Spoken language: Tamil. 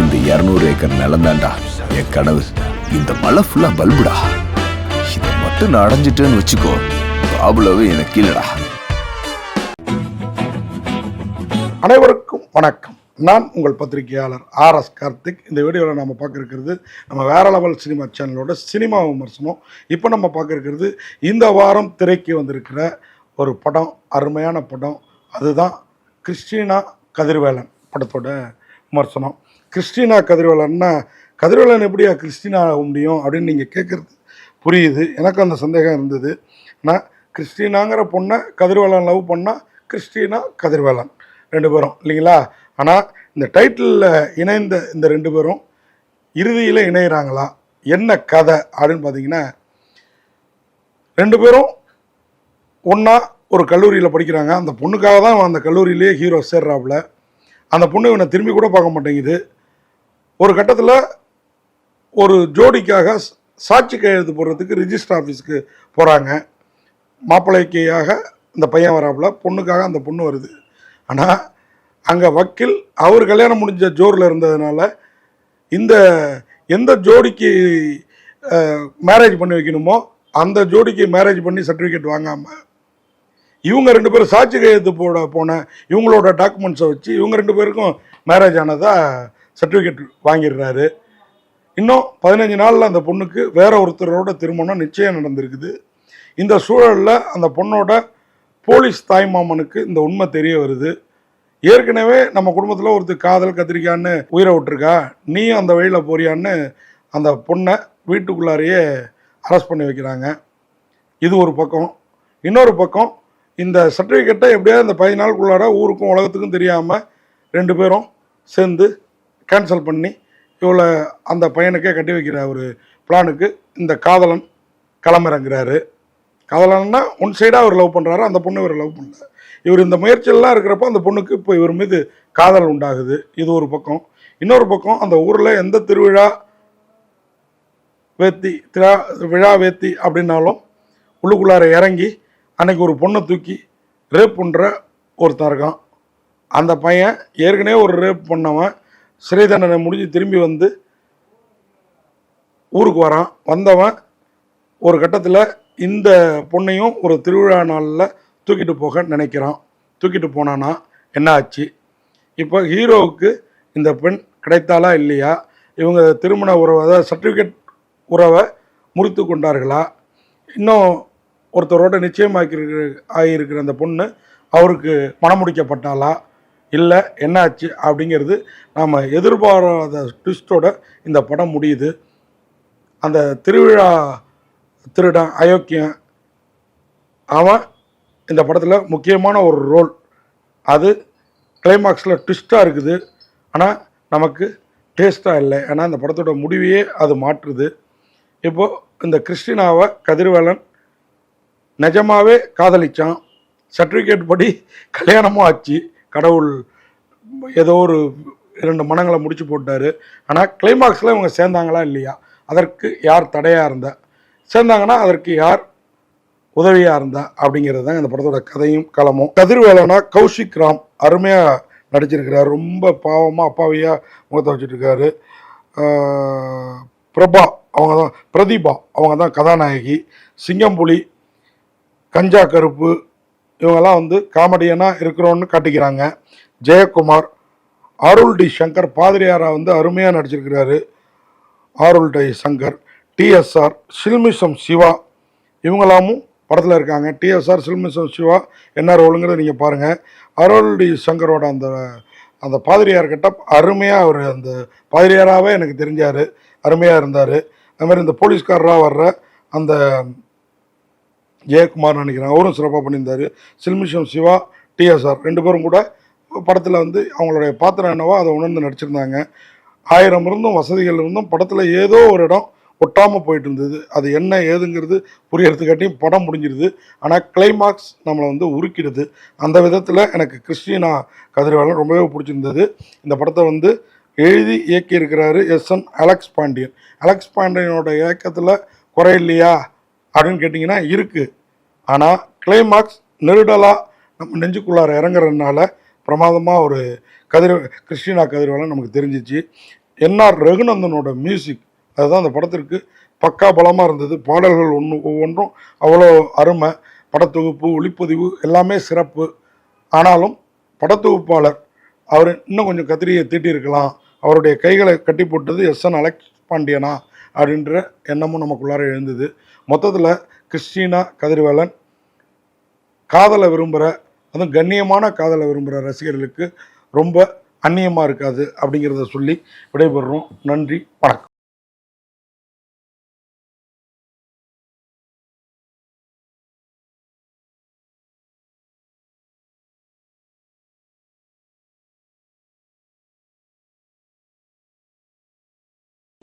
இந்த இரநூறு ஏக்கர் நிலந்தாண்டா என் கனவு. இந்த மலை ஃபுல்லா பல்புடா. இதை மட்டும் நான் அடைஞ்சிட்டேன்னு வச்சுக்கோ. பாபுலவே எனக்கு கீழடா. அனைவருக்கும் வணக்கம். நான் உங்கள் பத்திரிகையாளர் ஆர் எஸ் கார்த்திக். இந்த வீடியோவில் நம்ம பார்க்க இருக்கிறது நம்ம வேற லெவல் சினிமா சேனலோட சினிமா விமர்சனம். இப்போ நம்ம பார்க்க இருக்கிறது இந்த வாரம் திரைக்கு வந்திருக்கிற ஒரு படம் அருமையான படம். அதுதான் கிறிஸ்டினா கதிர்வேலன் படத்தோட விமர்சனம். கிறிஸ்டினா கதிர்வேலன்னா கதிர்வேலன் எப்படியா கிறிஸ்டினா ஆக முடியும் அப்படின்னு நீங்கள் கேட்குறது புரியுது. எனக்கு அந்த சந்தேகம் இருந்தது. ஆனால் கிறிஸ்டினாங்கிற பொண்ணை கதிர்வேலன் லவ் பண்ணால் கிறிஸ்டினா கதிர்வேலன் ரெண்டு பேரும் இல்லைங்களா? ஆனால் இந்த டைட்டிலில் இணைந்த இந்த ரெண்டு பேரும் இறுதியில் இணைகிறாங்களா என்ன கதை அப்படின்னு பார்த்தீங்கன்னா ரெண்டு பேரும் ஒன்றா ஒரு கல்லூரியில் படிக்கிறாங்க. அந்த பொண்ணுக்காக தான் அந்த கல்லூரியிலேயே ஹீரோ சேர்றாப்புல. அந்த பொண்ணு இவனை திரும்பி கூட பார்க்க மாட்டேங்குது. ஒரு கட்டத்தில் ஒரு ஜோடிக்காக சாட்சி கையெழுத்து போடுறதுக்கு ரிஜிஸ்டர் ஆஃபீஸ்க்கு போகிறாங்க மாப்பிள்ளைக்காக இந்த பையன் வராப்புல பொண்ணுக்காக அந்த பொண்ணு வருது. ஆனால் அங்கே வக்கீல் அவர் கல்யாணம் முடிஞ்ச ஜோரில் இருந்ததுனால இந்த எந்த ஜோடிக்கு மேரேஜ் பண்ணி வைக்கணுமோ அந்த ஜோடிக்கு மேரேஜ் பண்ணி சர்டிஃபிகேட் வாங்காமல் இவங்க ரெண்டு பேரும் சாட்சி கையெழுத்து போட போன இவங்களோட டாக்குமெண்ட்ஸை வச்சு இவங்க ரெண்டு பேருக்கும் மேரேஜ் ஆனதா சர்டிஃபிகேட் வாங்கிடுறாரு. இன்னும் பதினஞ்சு நாளில் அந்த பொண்ணுக்கு வேற ஒருத்தரோட திருமணம் நிச்சயம் நடந்திருக்குது. இந்த சூழலில் அந்த பொண்ணோட போலீஸ் தாய்மாமனுக்கு இந்த உண்மை தெரிய வருது. ஏற்கனவே நம்ம குடும்பத்தில் ஒருத்தர் காதல் கத்திரிக்கான்னு உயிரை விட்டுருக்கா. நீயும் அந்த வழியில் போறியான்னு அந்த பொண்ணை வீட்டுக்குள்ளாரையே அரெஸ்ட் பண்ணி வைக்கிறாங்க. இது ஒரு பக்கம். இன்னொரு பக்கம் இந்த சர்டிஃபிகேட்டை எப்படியாவது இந்த பதினஞ்சு ஊருக்கும் உலகத்துக்கும் தெரியாமல் ரெண்டு பேரும் சேர்ந்து கேன்சல் பண்ணி இவளை அந்த பையனுக்கே கட்டி வைக்கிற ஒரு பிளானுக்கு இந்த காதலன் களமிறங்குறாரு காதலன்னா ஒன் சைடாக அவர் லவ் பண்ணுறாரு அந்த பொண்ணு இவர் லவ் பண்ணல. இவர் இந்த முயற்சியெல்லாம் இருக்கிறப்ப அந்த பொண்ணுக்கு இப்போ இவர் மீது காதல் உண்டாகுது. இது ஒரு பக்கம். இன்னொரு பக்கம் அந்த ஊரில் எந்த திருவிழா வேத்தி திரா விழா வேத்தி அப்படின்னாலும் உள்ளுக்குள்ளார இறங்கி அன்னைக்கு ஒரு பொண்ணை தூக்கி ரேப் பண்ணுற ஒருத்தன் இருக்கான். அந்த பையன் ஏற்கனவே ஒரு ரேப் பண்ணவன். சிறை தண்டனை முடிஞ்சு திரும்பி வந்து ஊருக்கு வரான். வந்தவன் ஒரு கட்டத்தில் இந்த பொண்ணையும் ஒரு திருவிழா நாளில் தூக்கிட்டு போக நினைக்கிறான். தூக்கிட்டு போனானா? என்ன ஆச்சு? இப்போ ஹீரோவுக்கு இந்த பெண் கிடைத்தாளா இல்லையா? இவங்க திருமண உறவை அதாவது சர்டிஃபிகேட் உறவை முறித்து கொண்டார்களா? இன்னும் ஒருத்தரோட நிச்சயமாக்கி ஆகியிருக்கிற அந்த பொண்ணு அவருக்கு பணம் முடிக்கப்பட்டாளா இல்லை என்னாச்சு அப்படிங்கிறது நாம் எதிர்பாராத ட்விஸ்டோட இந்த படம் முடியுது. அந்த திருவிழா திருடன் அயோக்கியன் அவன் இந்த படத்தில் முக்கியமான ஒரு ரோல் அது கிளைமாக்ஸில் ட்விஸ்ட்டாக இருக்குது. ஆனால் நமக்கு டேஸ்ட்டாக இல்லை. ஏன்னா இந்த படத்தோட முடிவையே அது மாற்றுது. இப்போது இந்த கிறிஸ்டினாவை கதிர்வேலன் நிஜமாகவே காதலிச்சான். சர்டிஃபிகேட் படி கல்யாணமும் ஆச்சு. கடவுள் ஏதோ ஒரு இரண்டு மனங்களை முடிச்சு போட்டார். ஆனால் கிளைமாக்ஸில் இவங்க சேர்ந்தாங்களா இல்லையா? அதற்கு யார் தடையாக இருந்தா? சேர்ந்தாங்கன்னா அதற்கு யார் உதவியாக இருந்தா? அப்படிங்கிறது தான் இந்த படத்தோட கதையும் களமும். கதிர்வேலனா கௌஷிக் ராம் அருமையாக நடிச்சிருக்கிறார். ரொம்ப பாவமாக அப்பாவியாக முகத்தை வச்சுட்டுருக்காரு பிரபா அவங்க தான் பிரதீபா அவங்க தான் கதாநாயகி. சிங்கம்புலி கஞ்சா கருப்பு இவங்கெல்லாம் வந்து காமெடியனாக இருக்கிறோன்னு காட்டிக்கிறாங்க. ஜெயக்குமார் அருள் டி சங்கர் பாதிரியாரா வந்து அருமையாக நடிச்சிருக்கிறாரு. அருள் டி சங்கர் டிஎஸ்ஆர் சில்மிஷம் சிவா இவங்களாமும் படத்தில் இருக்காங்க. டிஎஸ்ஆர் சில்மிஷம் சிவா என்ன ரோலுங்கிறத நீங்கள் பாருங்கள் அருள் டி சங்கரோட அந்த அந்த பாதிரியார் கிட்ட அருமையாக அவர் அந்த பாதிரியாராகவே எனக்கு தெரிஞ்சார். அருமையாக இருந்தார். அது மாதிரி இந்த போலீஸ்காரராக வர்ற அந்த ஜெயக்குமார் நினைக்கிறேன். அவரும் சிறப்பாக பண்ணியிருந்தார். சில்மிஷம் சிவா டிஎஸ்ஆர் ரெண்டு பேரும் கூட படத்தில் வந்து அவங்களுடைய பாத்திரம் என்னவோ அதை உணர்ந்து நடிச்சிருந்தாங்க. ஆயிரம் இருந்தும் வசதிகள் இருந்தும் படத்தில் ஏதோ ஒரு இடம் ஒட்டாமல் போயிட்டு இருந்தது. அது என்ன ஏதுங்கிறது புரியறதுக்காட்டியும் படம் முடிஞ்சிருது. ஆனால் கிளைமாக்ஸ் நம்மளை வந்து உருக்கிடுது. அந்த விதத்தில் எனக்கு கிறிஸ்டினா கதிர்வேலன் ரொம்பவே பிடிச்சிருந்தது. இந்த படத்தை வந்து எழுதி இயக்கியிருக்கிறாரு S N Alex Pandian. Alex பாண்டியனோட இயக்கத்தில் குறை இல்லையா? அப்படின்னு கேட்டிங்கன்னா இருக்குது ஆனால் கிளைமாக்ஸ் நெருடலாக நம்ம நெஞ்சுக்குள்ளார இறங்குறதுனால பிரமாதமாக ஒரு கதிர் கிறிஸ்டினா கதிர்வேலன் நமக்கு தெரிஞ்சிச்சு. என்ஆர் ரகுநந்தனோட மியூசிக் அதுதான் அந்த படத்திற்கு பக்கா பலமாக இருந்தது. பாடல்கள் ஒன்று ஒவ்வொன்றும் அவ்வளோ அருமை. படத்தொகுப்பு ஒளிப்பதிவு எல்லாமே சிறப்பு. ஆனாலும் படத்தொகுப்பாளர் அவர் இன்னும் கொஞ்சம் கத்திரியை தீட்டியிருக்கலாம் அவருடைய கைகளை கட்டி போட்டது எஸ் என் அலெக்ஸ் பாண்டியனா அப்படின்ற எண்ணமும் நமக்குள்ளார எழுந்தது. மொத்தத்தில் கிறிஸ்டினா கதிர்வேலன் காதலை விரும்புகிற அதுவும் கண்ணியமான காதலை விரும்புகிற ரசிகர்களுக்கு ரொம்ப அந்நியமாக இருக்காது அப்படிங்கிறத சொல்லி விடைபெறுறோம். நன்றி வணக்கம்.